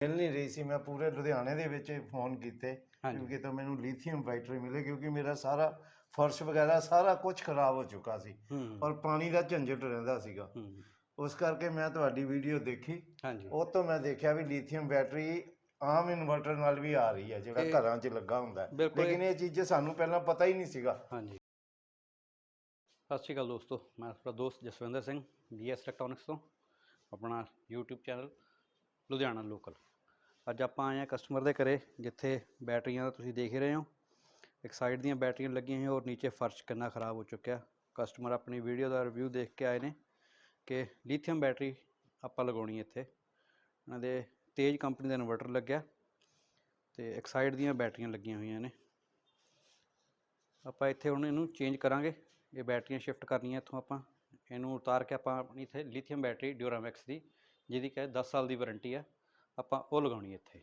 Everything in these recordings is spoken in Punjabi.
ਮਿਲ ਨਹੀਂ ਰਹੀ ਸੀ ਮੈਂ ਪੂਰੇ ਲੁਧਿਆਣੇ ਦੇ ਵਿੱਚ ਫੋਨ ਕੀਤੇ ਹਾਂਜੀ। ਕਿਉਂਕਿ ਤਾਂ ਮੈਨੂੰ ਲਿਥੀਅਮ ਬੈਟਰੀ ਮਿਲੇ ਕਿਉਂਕਿ ਮੇਰਾ ਸਾਰਾ ਫਰਸ਼ ਵਗੈਰਾ ਸਾਰਾ ਕੁਝ ਖਰਾਬ ਹੋ ਚੁੱਕਾ ਸੀ ਹੂੰ। ਔਰ ਪਾਣੀ ਦਾ ਝੰਜਟ ਰਹਿੰਦਾ ਸੀਗਾ। ਹੂੰ। ਉਸ ਕਰਕੇ ਮੈਂ ਤੁਹਾਡੀ ਵੀਡੀਓ ਦੇਖੀ। ਹਾਂਜੀ। ਉਹ ਤੋਂ ਮੈਂ ਦੇਖਿਆ ਵੀ ਲਿਥੀਅਮ ਬੈਟਰੀ ਆਮ ਇਨਵਰਟਰ ਨਾਲ ਵੀ ਆ ਰਹੀ ਹੈ ਜਿਹੜਾ ਇਹ- ਘਰਾਂ 'ਚ ਲੱਗਾ ਹੁੰਦਾ ਹੈ। ਬਿਲਕੁਲ ਲੇਕਿਨ ਇਹ ਚੀਜ਼ ਸਾਨੂੰ ਪਹਿਲਾਂ ਪਤਾ ਹੀ ਨਹੀਂ ਸੀਗਾ। ਹਾਂਜੀ। ਸਤਿ ਸ਼੍ਰੀ ਅਕਾਲ ਦੋਸਤੋ ਮੈਂ ਤੁਹਾਡਾ ਦੋਸਤ ਜਸਵਿੰਦਰ ਸਿੰਘ ਬੀਐਸ ਇਲੈਕਟ੍ਰੋਨਿਕਸ ਤੋਂ ਆਪਣਾ YouTube ਚੈਨਲ ਲੁਧਿਆਣਾ ਲੋਕਲ ਅੱਜ ਆਪਾਂ ਆਏ ਹਾਂ ਕਸਟਮਰ ਦੇ ਘਰੇ, ਜਿੱਥੇ ਬੈਟਰੀਆਂ ਦਾ ਤੁਸੀਂ ਦੇਖ ਰਹੇ ਹੋ। ਇੱਕ ਸਾਈਡ ਦੀਆਂ ਬੈਟਰੀਆਂ ਲੱਗੀਆਂ ਹੋਈਆਂ ਔਰ ਨੀਚੇ ਫਰਸ਼ ਕਿੰਨਾ ਖਰਾਬ ਹੋ ਚੁੱਕਿਆ। ਕਸਟਮਰ ਆਪਣੀ ਵੀਡੀਓ ਦਾ ਰਿਵਿਊ ਦੇਖ ਕੇ ਆਏ ਨੇ ਕਿ ਲਿਥੀਅਮ ਬੈਟਰੀ ਆਪਾਂ ਲਗਾਉਣੀ ਇੱਥੇ। ਇਹਨਾਂ ਦੇ ਤੇਜ ਕੰਪਨੀ ਦਾ ਇਨਵਰਟਰ ਲੱਗਿਆ ਤੇ ਇੱਕ ਸਾਈਡ ਦੀਆਂ ਬੈਟਰੀਆਂ ਲੱਗੀਆਂ ਹੋਈਆਂ ਨੇ। ਆਪਾਂ ਇੱਥੇ ਹੁਣ ਇਹਨੂੰ ਚੇਂਜ ਕਰਾਂਗੇ। ਇਹ ਬੈਟਰੀਆਂ ਸ਼ਿਫਟ ਕਰਨੀਆਂ ਇੱਥੋਂ ਆਪਾਂ। ਇਹਨੂੰ ਉਤਾਰ ਕੇ ਆਪਾਂ ਆਪਣੀ ਇੱਥੇ ਲਿਥੀਅਮ ਬੈਟਰੀ ਡਿਊਰਾਮੈਕਸ ਦੀ, ਜਿਹਦੀ ਕਿ 10 ਸਾਲ ਦੀ ਵਾਰੰਟੀ ਆ। ਆਪਾਂ ਉਹ ਲਗਾਉਣੀ ਇੱਥੇ।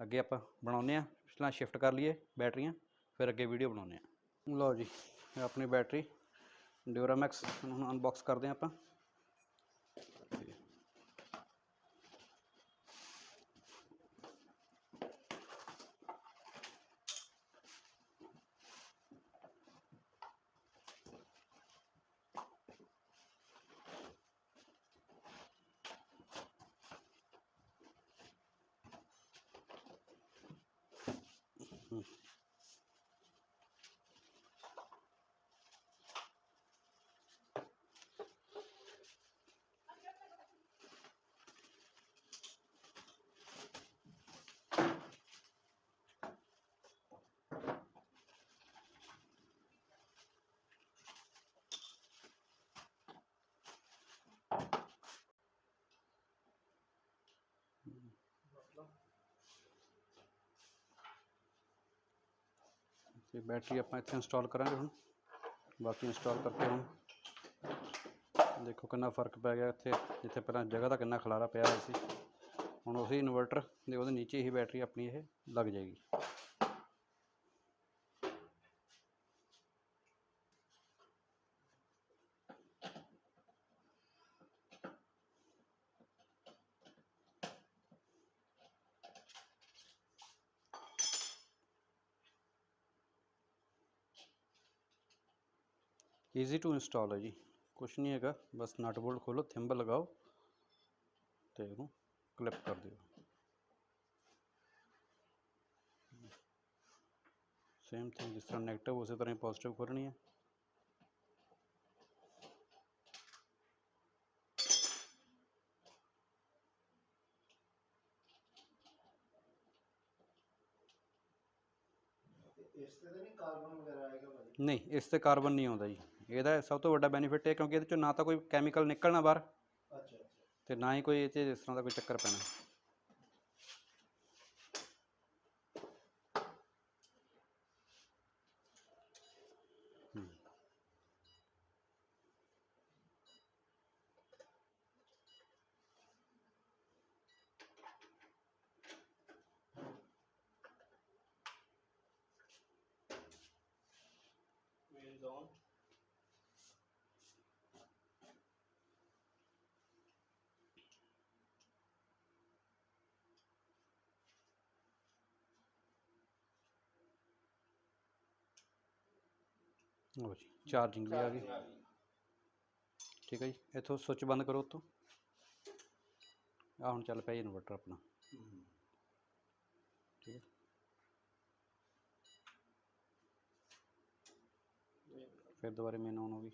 ਅੱਗੇ ਆਪਾਂ ਬਣਾਉਂਦੇ ਆ ਪਹਿਲਾਂ ਸ਼ਿਫਟ ਕਰ ਲਈਏ ਬੈਟਰੀਆਂ, ਫਿਰ ਅੱਗੇ ਵੀਡੀਓ ਬਣਾਉਂਦੇ ਆ ਲਓ ਜੀ ਆਪਣੀ ਬੈਟਰੀ ਡਿਊਰਾਮੈਕਸ ਹੁਣ ਅਨਬਾਕਸ ਕਰਦੇ ਆ ਆਪਾਂ। ਤੇ ਬੈਟਰੀ ਆਪਾਂ ਇੱਥੇ ਇੰਸਟਾਲ ਕਰਾਂਗੇ ਹੁਣ। ਬਾਕੀ ਇੰਸਟਾਲ ਕਰਕੇ ਹੁਣ ਦੇਖੋ ਕਿੰਨਾ ਫ਼ਰਕ ਪੈ ਗਿਆ ਇੱਥੇ। ਜਿੱਥੇ ਪਹਿਲਾਂ ਜਗ੍ਹਾ ਦਾ ਕਿੰਨਾ ਖਲਾਰਾ ਪਿਆ ਹੋਇਆ ਸੀ। ਹੁਣ ਉਹੀ ਇਨਵਰਟਰ ਦੇ ਉਹਦੇ ਨੀਚੇ ਹੀ ਬੈਟਰੀ ਆਪਣੀ ਇਹ ਲੱਗ ਜਾਏਗੀ। ਈਜ਼ੀ ਟੂ ਇੰਸਟਾਲ ਹੈ ਜੀ। ਕੁਛ ਨਹੀਂ ਹੈਗਾ ਬਸ ਨਟ ਬੋਲਟ ਖੋਲੋ ਥਿੰਬਲ ਲਗਾਓ ਤੇ ਇਹਨੂੰ ਕਲਿੱਪ ਕਰ ਦਿਓ। ਸੇਮ ਥਿੰਗ ਜਿਸ ਤਰ੍ਹਾਂ 네ਗੇਟਿਵ ਉਸੇ ਤਰ੍ਹਾਂ ਹੀ ਪੋਜ਼ਿਟਿਵ ਖੋਲਣੀ ਹੈ। ਇਸ ਤੇ ਤਾਂ ਨਹੀਂ ਕਾਰਬਨ ਵਗੈਰਾ ਆਏਗਾ ਭਾਜੀ। ਨਹੀਂ ਇਸ ਤੇ ਕਾਰਬਨ ਨਹੀਂ ਆਉਂਦਾ ਜੀ। ਇਹਦਾ ਸਭ ਤੋਂ ਵੱਡਾ ਬੈਨੀਫਿਟ ਇਹ ਕਿਉਂਕਿ ਇਹਦੇ ਚੋਂ ਨਾ ਤਾਂ ਕੋਈ ਕੈਮੀਕਲ ਨਿਕਲਣਾ ਬਾਹਰ ਅੱਛਾ ਤੇ ਨਾ ਹੀ ਕੋਈ ਇਹ 'ਚ ਇਸ ਤਰ੍ਹਾਂ ਦਾ ਕੋਈ ਚੱਕਰ ਪੈਣਾ। on ਲਓ ਜੀ ਚਾਰਜਿੰਗ ਲਈ ਆ ਗਈ। ਠੀਕ ਹੈ ਜੀ ਇੱਥੋਂ ਸੁੱਚ ਬੰਦ ਕਰੋ ਉੱਥੋਂ। ਆ ਹੁਣ ਚੱਲ ਪਿਆ ਇਨਵਰਟਰ ਆਪਣਾ। ਠੀਕ ਹੈ ਫਿਰ ਦੁਬਾਰੇ ਮੇਨ ਆਨ ਹੋ ਗਈ।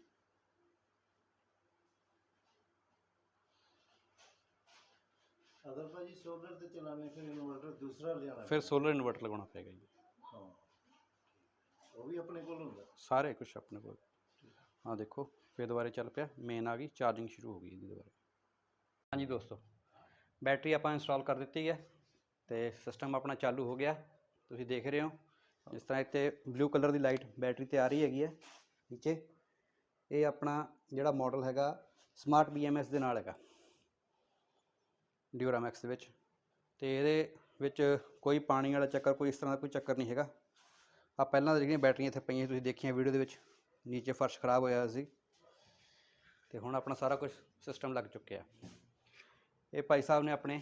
ਅਗਰ ਭਾਜੀ ਸੋਲਰ ਤੇ ਚਲਾਣੇ ਫਿਰ ਇਨਵਰਟਰ ਦੂਸਰਾ ਲਿਆਣਾ ਫਿਰ ਸੋਲਰ ਇਨਵਰਟਰ ਲਗਾਉਣਾ ਪਏਗਾ ਜੀ। ਉਹ ਵੀ ਆਪਣੇ ਕੋਲ ਹੁੰਦਾ। ਸਾਰੇ ਕੁਝ ਆਪਣੇ ਕੋਲ। ਹਾਂ, ਦੇਖੋ, ਫਿਰ ਦੁਬਾਰੇ ਚੱਲ ਪਿਆ। ਮੇਨ ਆ ਗਈ ਚਾਰਜਿੰਗ ਸ਼ੁਰੂ ਹੋ ਗਈ ਇਹਦੀ ਦੁਬਾਰੇ। ਹਾਂਜੀ ਦੋਸਤੋ ਬੈਟਰੀ ਆਪਾਂ ਇੰਸਟਾਲ ਕਰ ਦਿੱਤੀ ਹੈ ਤੇ ਸਿਸਟਮ ਆਪਣਾ ਚਾਲੂ ਹੋ ਗਿਆ। ਤੁਸੀਂ ਦੇਖ ਰਹੇ ਹੋ ਜਿਸ ਤਰ੍ਹਾਂ ਇੱਥੇ ਬਲੂ ਕਲਰ ਦੀ ਲਾਈਟ ਬੈਟਰੀ ਤੇ ਆ ਰਹੀ ਹੈਗੀ ਹੈ, ਨੀਚੇ। ਇਹ ਆਪਣਾ ਜਿਹੜਾ ਮਾਡਲ ਹੈਗਾ ਸਮਾਰਟ BMS ਦੇ ਨਾਲ ਹੈਗਾ ਡਿਊਰਾਮੈਕਸ ਦੇ ਵਿੱਚ। ਤੇ ਇਹਦੇ ਵਿੱਚ ਕੋਈ ਪਾਣੀ ਵਾਲਾ ਚੱਕਰ, ਕੋਈ ਇਸ ਤਰ੍ਹਾਂ ਦਾ ਕੋਈ ਚੱਕਰ ਨਹੀਂ ਹੈਗਾ। ਆ ਪਹਿਲਾਂ ਤਾਂ ਜਿਹੜੀਆਂ ਬੈਟਰੀਆਂ ਇੱਥੇ ਪਈਆਂ ਤੁਸੀਂ ਦੇਖੀਆਂ ਵੀਡੀਓ ਦੇ ਵਿੱਚ, ਨੀਚੇ ਫਰਸ਼ ਖਰਾਬ ਹੋਇਆ ਹੋਇਆ ਸੀ। ਤੇ ਹੁਣ ਆਪਣਾ ਸਾਰਾ ਕੁਝ ਸਿਸਟਮ ਲੱਗ ਚੁੱਕਿਆ। ਇਹ ਭਾਈ ਸਾਹਿਬ ਨੇ ਆਪਣੇ,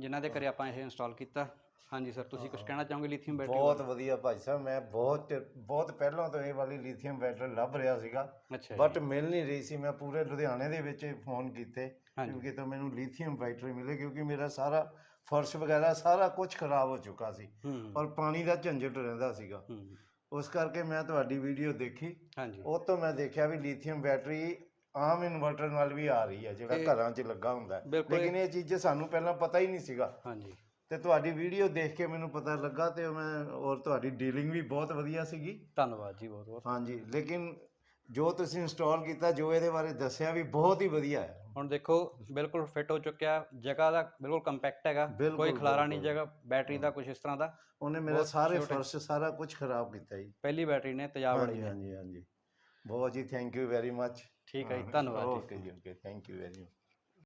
ਜਿਨ੍ਹਾਂ ਦੇ ਘਰੇ ਆਪਾਂ ਇਹ ਇੰਸਟਾਲ ਕੀਤਾ। ਹਾਂਜੀ ਸਰ ਤੁਸੀਂ ਕੁਝ ਕਹਿਣਾ ਚਾਹੋਗੇ ਲਿਥੀਅਮ ਬੈਟਰੀ ਬਹੁਤ ਵਧੀਆ ਭਾਈ ਸਾਹਿਬ ਮੈਂ ਬਹੁਤ ਬਹੁਤ ਪਹਿਲਾਂ ਤੋਂ ਇਹ ਵਾਲੀ ਲਿਥੀਅਮ ਬੈਟਰੀ ਲੱਭ ਰਿਹਾ ਸੀਗਾ। ਅੱਛਾ ਬਟ ਮਿਲ ਨਹੀਂ ਰਹੀ ਸੀ ਮੈਂ ਪੂਰੇ ਲੁਧਿਆਣੇ ਦੇ ਵਿੱਚ ਫੋਨ ਕੀਤੇ ਹਾਂਜੀ। ਕਿਉਂਕਿ ਤਾਂ ਮੈਨੂੰ ਲਿਥੀਅਮ ਬੈਟਰੀ ਮਿਲੇ ਕਿਉਂਕਿ ਮੇਰਾ ਸਾਰਾ ਫਰਸ਼ ਵਗੈਰਾ ਸਾਰਾ ਕੁਝ ਖਰਾਬ ਹੋ ਚੁੱਕਾ ਸੀ ਔਰ ਪਾਣੀ ਦਾ ਝੰਜਟ ਰਹਿੰਦਾ ਸੀਗਾ। ਹੂੰ। ਉਸ ਕਰਕੇ ਮੈਂ ਤੁਹਾਡੀ ਵੀਡੀਓ ਦੇਖੀ। ਹਾਂਜੀ। ਉਹ ਤੋਂ ਮੈਂ ਦੇਖਿਆ ਵੀ ਲਿਥੀਅਮ ਬੈਟਰੀ ਆਮ ਇਨਵਰਟਰ ਨਾਲ ਵੀ ਆ ਰਹੀ ਹੈ ਜਿਹੜਾ ਤੇ- ਘਰਾਂ 'ਚ ਲੱਗਾ ਹੁੰਦਾ ਹੈ। ਬਿਲਕੁਲ ਲੇਕਿਨ ਇਹ ਚੀਜ਼ਾਂ ਸਾਨੂੰ ਪਹਿਲਾਂ ਪਤਾ ਹੀ ਨਹੀਂ ਸੀਗਾ। ਹਾਂਜੀ। ਤੇ ਤੁਹਾਡੀ ਵੀਡੀਓ ਦੇਖ ਕੇ ਮੈਨੂੰ ਪਤਾ ਲੱਗਾ ਤੇ ਮੈਂ ਔਰ ਤੁਹਾਡੀ ਡੀਲਿੰਗ ਵੀ ਬਹੁਤ ਵਧੀਆ ਸੀਗੀ। ਧੰਨਵਾਦ ਜੀ ਬਹੁਤ ਬਹੁਤ। ਹਾਂਜੀ ਲੇਕਿਨ ਜੋ ਤੁਸੀਂ ਇੰਸਟਾਲ ਕੀਤਾ ਜੋ ਇਹਦੇ ਬਾਰੇ ਦੱਸਿਆ ਵੀ ਬਹੁਤ ਹੀ ਵਧੀਆ ਹੈ। ਹੁਣ ਦੇਖੋ ਬਿਲਕੁਲ ਫਿੱਟ ਹੋ ਚੁੱਕਿਆ ਜਗ੍ਹਾ ਦਾ ਬਿਲਕੁਲ ਕੰਪੈਕਟ ਹੈਗਾ ਬਿਲਕੁਲ, ਕੋਈ ਖਲਾਰਾ ਨਹੀਂ ਬਿਲਕੁਲ। ਜਗ੍ਹਾ ਬੈਟਰੀ ਦਾ ਕੁਝ ਇਸ ਤਰ੍ਹਾਂ ਦਾ। ਉਹਨੇ ਮੇਰੇ ਬਹੁਤ ਸਾਰੇ ਛੋਟੇ- ਫਰਸ਼ ਸਾਰਾ ਕੁਝ ਖਰਾਬ ਕੀਤਾ ਜੀ। ਪਹਿਲੀ ਬੈਟਰੀ ਨੇ ਤੇਜ਼ਾਬ ਵਾਲੀ ਹਾਂਜੀ ਨੇ। ਹਾਂਜੀ ਹਾਂਜੀ। ਬਹੁਤ ਜੀ ਥੈਂਕ ਯੂ ਵੈਰੀ ਮੱਚ ਠੀਕ ਹੈ ਜੀ ਧੰਨਵਾਦ ਜੀ। ਓਕੇ ਜੀ okay thank you very much